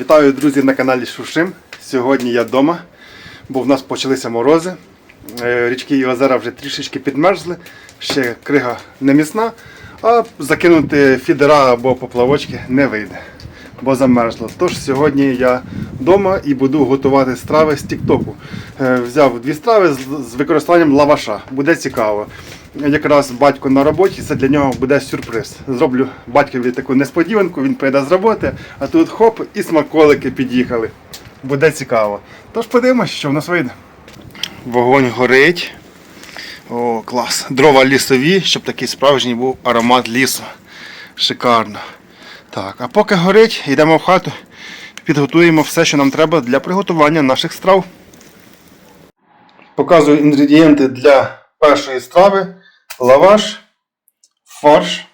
Вітаю, друзі, на каналі Шушим. Сьогодні я вдома, бо в нас почалися морози. Е, Річки і озера вже трішечки підмерзли, ще крига не міцна, а закинути фідера або поплавочки не вийде, бо замерзло. Тож сьогодні я вдома і буду готувати страви з Тіктоку. Е, Взяв дві страви з- використанням лаваша. Буде цікаво. Якраз батько на роботі, це для нього буде сюрприз. Зроблю батькові таку несподіванку, він прийде з роботи, а тут хоп і смаколики під'їхали. Буде цікаво. Тож подивимось, що в нас вийде. Вогонь горить. О, клас. Дрова лісові, щоб такий справжній був аромат лісу. Шикарно. Так, а поки горить, йдемо в хату, підготуємо все, що нам треба для приготування наших страв. Показую інгредієнти для першої страви: лаваш, фарш,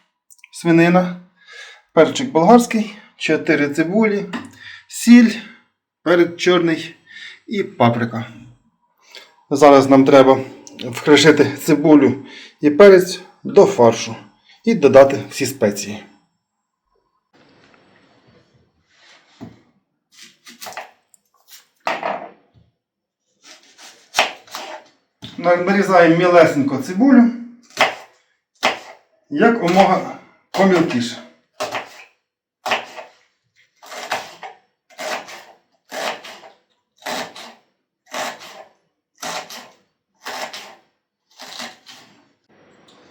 свинина, перчик болгарський, 4 цибулі, сіль, перець чорний і паприка. Зараз нам треба вкришити цибулю і перець до фаршу і додати всі спеції. Нарізаємо мілесенько цибулю, як умога помілкіше.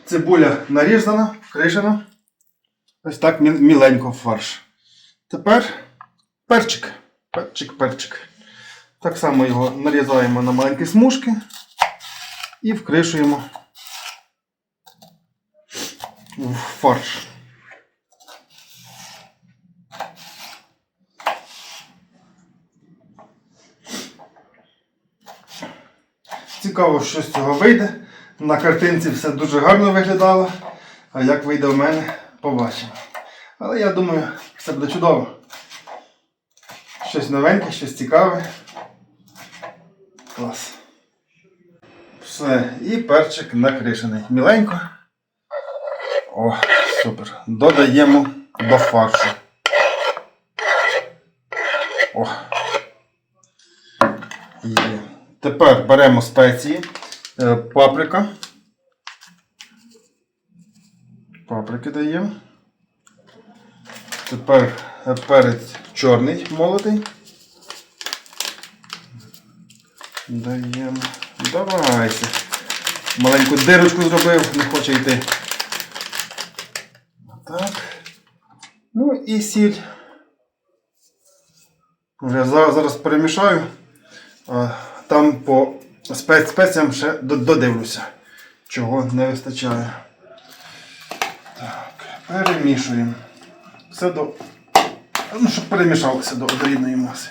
Цибуля нарізана, вкришена. Ось так міленько фарш. Тепер перчик. Перчик, перчик. Так само його нарізаємо на маленькі смужки і вкришуємо в фарш. Цікаво, що з цього вийде. На картинці все дуже гарно виглядало. А як вийде в мене, побачимо. Але я думаю, все буде чудово. Щось новеньке, щось цікаве. Клас. Все, і перчик накришений. Міленько. О, супер. Додаємо до фаршу. О. Є. Тепер беремо спеції. Е, Паприка. Паприки даємо. Тепер перець чорний молотий. Даємо. Давайте. Маленьку дирочку зробив, не хоче йти. Так. Ну і сіль. Вже зараз, перемішаю. Там по спец, спеціям ще додивлюся, чого не вистачає. Так, перемішуємо. Все до. Ну, щоб перемішалося до однорідної маси.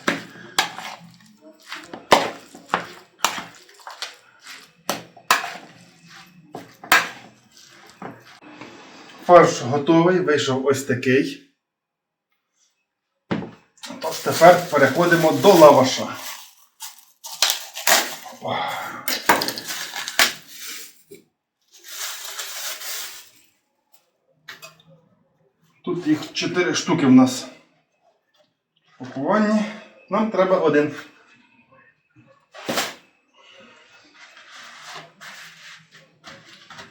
Фарш готовий, вийшов ось такий. Тож тепер переходимо до лаваша. Тут їх 4 штуки в нас в. Нам треба один.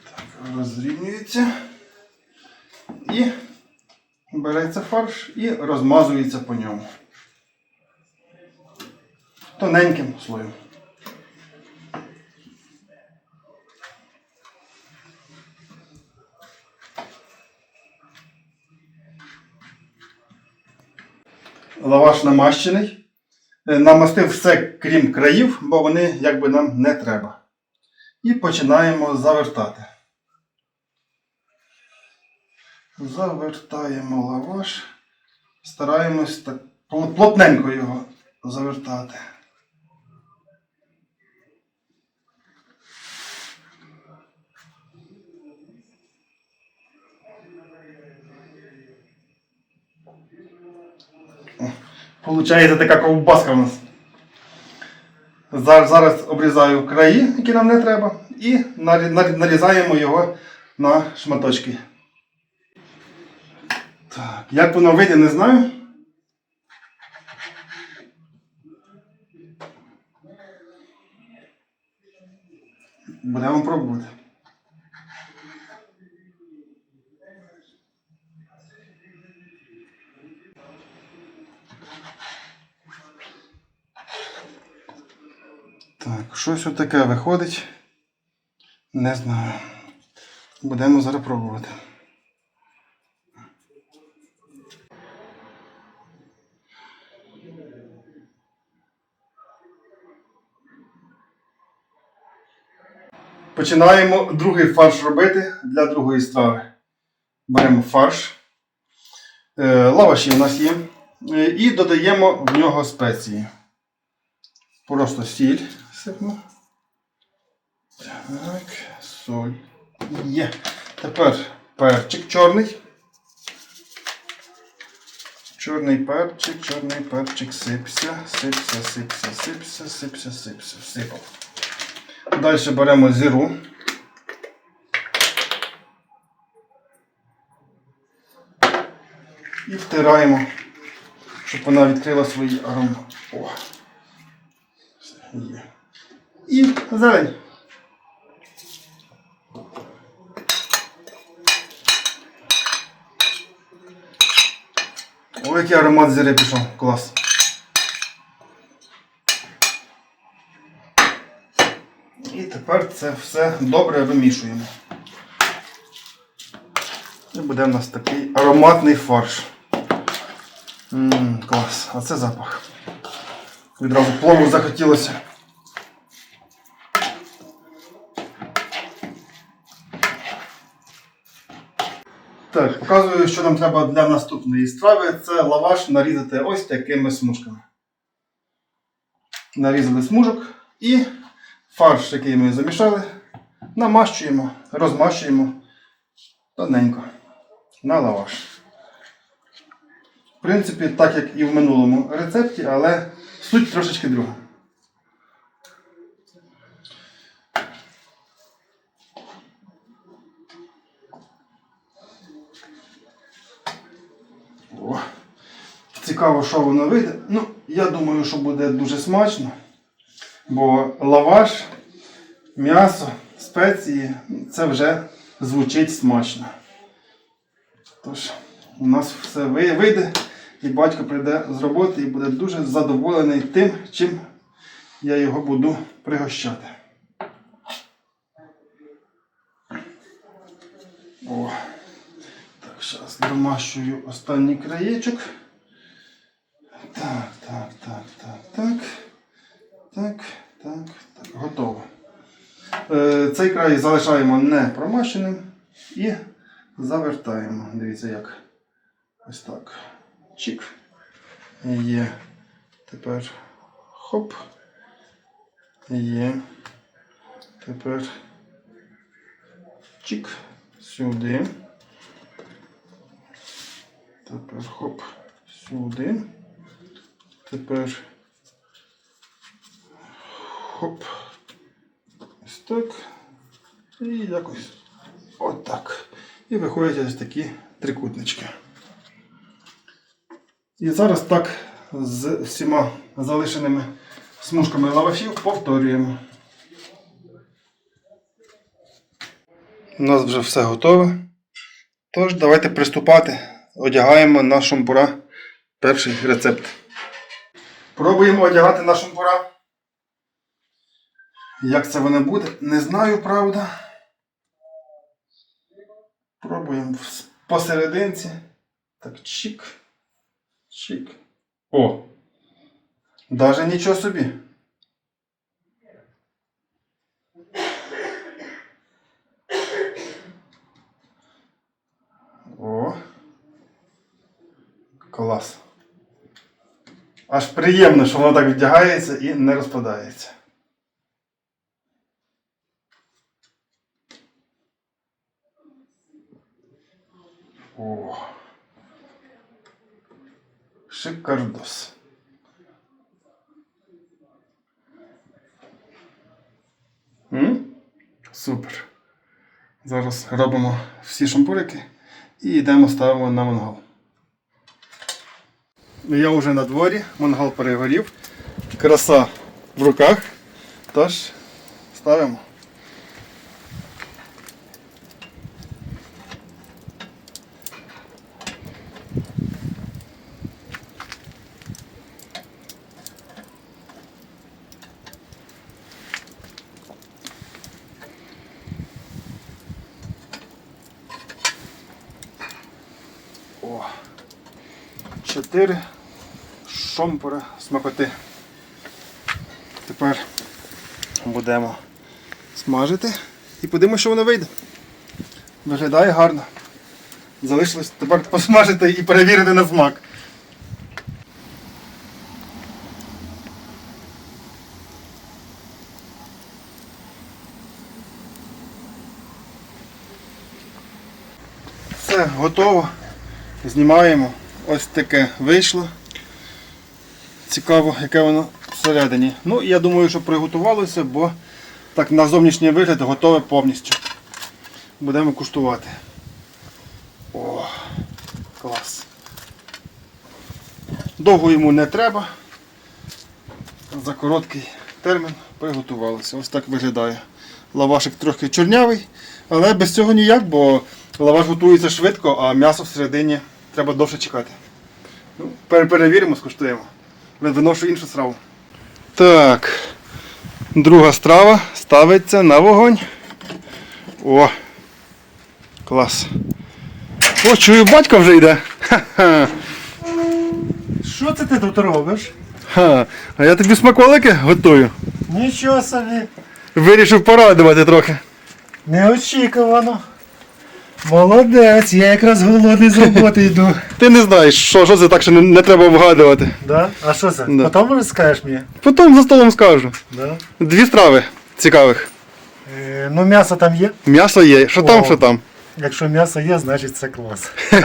Так, розрівнюється. І береться фарш і розмазується по ньому. Тоненьким слоєм. Лаваш намащений. Е, Намастив все крім країв, бо вони якби нам не треба. І починаємо завертати. Завертаємо лаваш. Стараємось так плотненько його завертати. Получається така ковбаска в нас. Зараз, зараз обрізаю краї, які нам не треба, і нарі- нарі- нарізаємо його на шматочки. Так, як воно вийде, не знаю. Будемо пробувати. Так, щось отаке виходить. Не знаю. Будемо зараз пробувати. Починаємо другий фарш робити для другої страви. Беремо фарш. Е, Лаваші у нас є. Е, І додаємо в нього спеції. Просто сіль сипну. Так, соль. Є. Тепер перчик чорний. Чорний перчик, чорний перчик сипся, сипся, сипся, сипся, сипся, сипся, всипав. Далі беремо зіру. І втираємо, щоб вона відкрила свої аромати. О. І зелень. Ой, який аромат зіри пішов. Клас. І тепер це все добре вимішуємо. І буде в нас такий ароматний фарш. Ммм, клас. А це запах. Відразу плову захотілося. Так, показую, що нам треба для наступної страви. Це лаваш нарізати ось такими смужками. Нарізали смужок і фарш, який ми замішали, намащуємо, розмащуємо тоненько на лаваш. В принципі, так як і в минулому рецепті, але суть трошечки друга. О, цікаво, що воно вийде. Ну, я думаю, що буде дуже смачно. Бо лаваш, м'ясо, спеції це вже звучить смачно. Тож, у нас все вийде, і батько прийде з роботи і буде дуже задоволений тим, чим я його буду пригощати. О. Так, зараз домащую останній краєчок. Так, так, так, так, так. Так, так, так, готово. Е, цей край залишаємо не промащеним і завертаємо. Дивіться як. Ось так. Чик. Є. Тепер хоп. Є. Тепер чик. Сюди. Тепер хоп. Сюди. Тепер Хоп. Ось так. І якось отак. І виходять ось такі трикутнички. І зараз так з всіма залишеними смужками лавашів повторюємо. У нас вже все готове. Тож, давайте приступати. Одягаємо на шампура перший рецепт. Пробуємо одягати на шампура. Як це воно буде, не знаю, правда. Пробуємо посерединці. Так, чик. Чик. О! Даже нічого собі. О. Клас. Аж приємно, що воно так вдягається і не розпадається. О. Шикардос. М? Супер. Зараз робимо всі шампурики і йдемо ставимо на мангал. Я вже на дворі, мангал перегорів. Краса в руках. Тож ставимо. 4 шомпора смакоти. Тепер будемо смажити і подивимося, що воно вийде. Виглядає гарно. Залишилось тепер посмажити і перевірити на смак. Все, готово. Знімаємо. Ось таке вийшло. Цікаво, яке воно всередині. Ну, я думаю, що приготувалося, бо так на зовнішній вигляд готове повністю. Будемо куштувати. О, клас. Довго йому не треба. За короткий термін приготувалося. Ось так виглядає. Лавашик трохи чорнявий, але без цього ніяк, бо лаваш готується швидко, а м'ясо всередині треба довше чекати. Ну, перевіримо, скуштуємо. Виношу іншу страву. Так. Друга страва ставиться на вогонь. О! Клас. О, чую, батько вже йде. Ха-ха. Що це ти тут робиш? Ха. А я тобі смаколики готую. Нічого собі. Вирішив порадувати трохи. Неочікувано. Молодець, я якраз голодний з роботи йду. Ти не знаєш, що, що це так, що не, не треба вгадувати. Да? А що це? Да. Потім розкажеш мені? Потім за столом скажу. Да? Дві страви цікавих. Е, ну м'ясо там є. М'ясо є. Що там, О. що там. Якщо м'ясо є, значить це клас.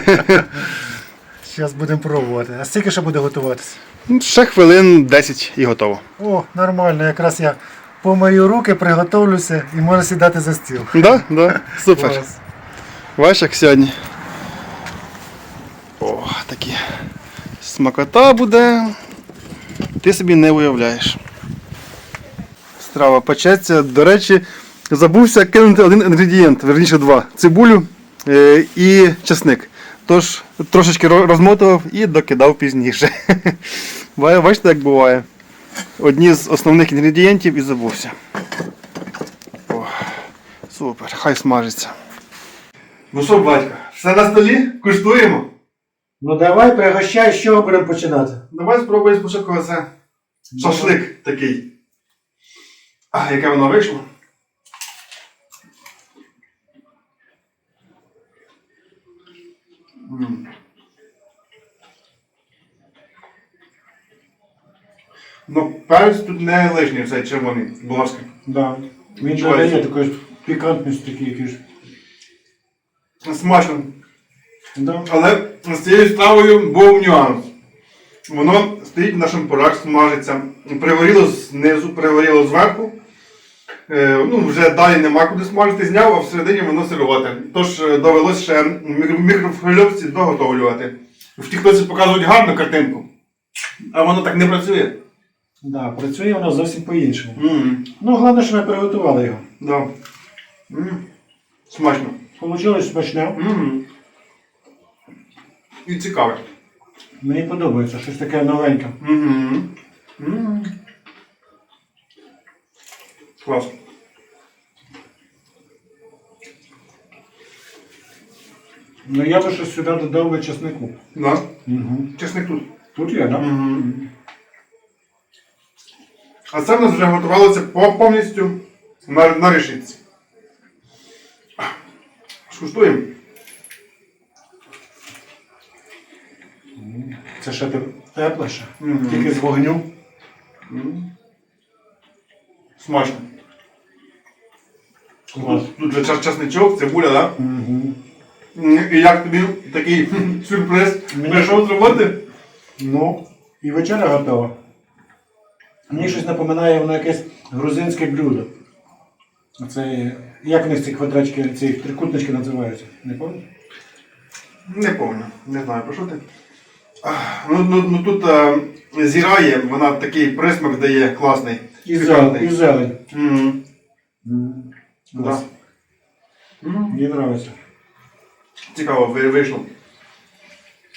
Зараз будемо пробувати. А скільки ще буде готуватися? Ну, Ще хвилин 10 і готово. О, нормально, якраз я помию руки, приготовлюся і можу сідати за стіл. Да? Да? Супер. Клас. Бачиш, як сьогодні. О, такі. Смакота буде. Ти собі не уявляєш. Страва печеться. До речі, забувся кинути один інгредієнт, верніше два. Цибулю е, і чесник. Тож трошечки розмотував і докидав пізніше. Бачите, як буває? Одні з основних інгредієнтів і забувся. О, супер, хай смажиться. Ну що, батько, все на столі? Куштуємо? Ну давай пригощай, з чого будемо починати. Давай спробуємо спочатку оце. Шашлик такий. А, яке воно вийшло? М. Ну, перець тут не лишній цей червоний, будь ласка. Да. Він Відчувається. додає такої пікантності якийсь. Смачно. Да. Але з цією стравою був нюанс. Воно стоїть на шампурах, смажиться, пригоріло знизу, пригоріло зверху. Е, ну, вже далі нема куди смажити, зняв, а всередині воно сирувати. Тож е, довелося ще в мікро- мікрохвильовці доготовлювати. В тіктоці показують гарну картинку, а воно так не працює. Да, працює воно зовсім по-іншому. М, Ну, головне, що ми приготували його. да. М, Смачно. Получилось смачне. І цікаве. Мені подобається, щось таке новеньке. Клас. Ну я би щось сюди додав би чеснику. Да. Угу. Чесник тут. Тут є, так? Мгм. А це в нас вже готувалося по- повністю на, на решітці. Скуштуємо. Це ще тепле ще. Мгм. Тільки з вогню. М. Смачно. Клас. Тут, же час- часничок, цибуля, так? І як тобі такий сюрприз? Мені- Прийшов з роботи? Ну, і вечеря готова. Мені щось напоминає воно якесь грузинське блюдо. Оце, як в них ці квадратики, ці трикутнички називаються? Не пам'ятаєш? Не пам'ятаю, не знаю про що ти. Ну, ну, ну тут е, зірає, вона такий присмак дає класний. І зелень. І зелень. Мгм. М, Да. клас. Мені подобається. Цікаво ви- вийшло.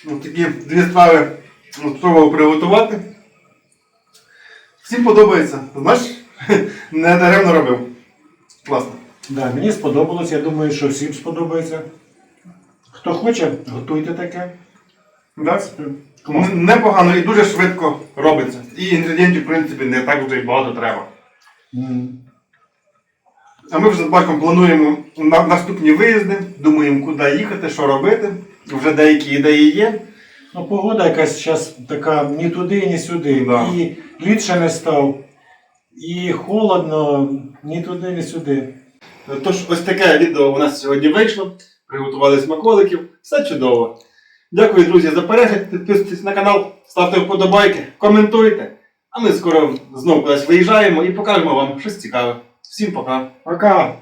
Ну, такі дві страви ну, спробував приготувати. Всім подобається. Знаєш, не даремно робив. Класно. Да, мені сподобалось, я думаю, що всім сподобається. Хто хоче, готуйте таке. Да? Н- Непогано і дуже швидко робиться. І інгредієнтів, в принципі, не так вже й багато треба. М. А ми вже з батьком плануємо на наступні виїзди, думаємо, куди їхати, що робити. Вже деякі ідеї є. Ну, погода якась зараз така ні туди, ні сюди. Да. І лід ще не став, і холодно, ні туди, ні сюди. Тож, ось таке відео у нас сьогодні вийшло. Приготували смаколиків. Все чудово. Дякую, друзі, за перегляд. Підписуйтесь на канал, ставте вподобайки, коментуйте. А ми скоро знову кудись виїжджаємо і покажемо вам щось цікаве. Всім пока! Пока!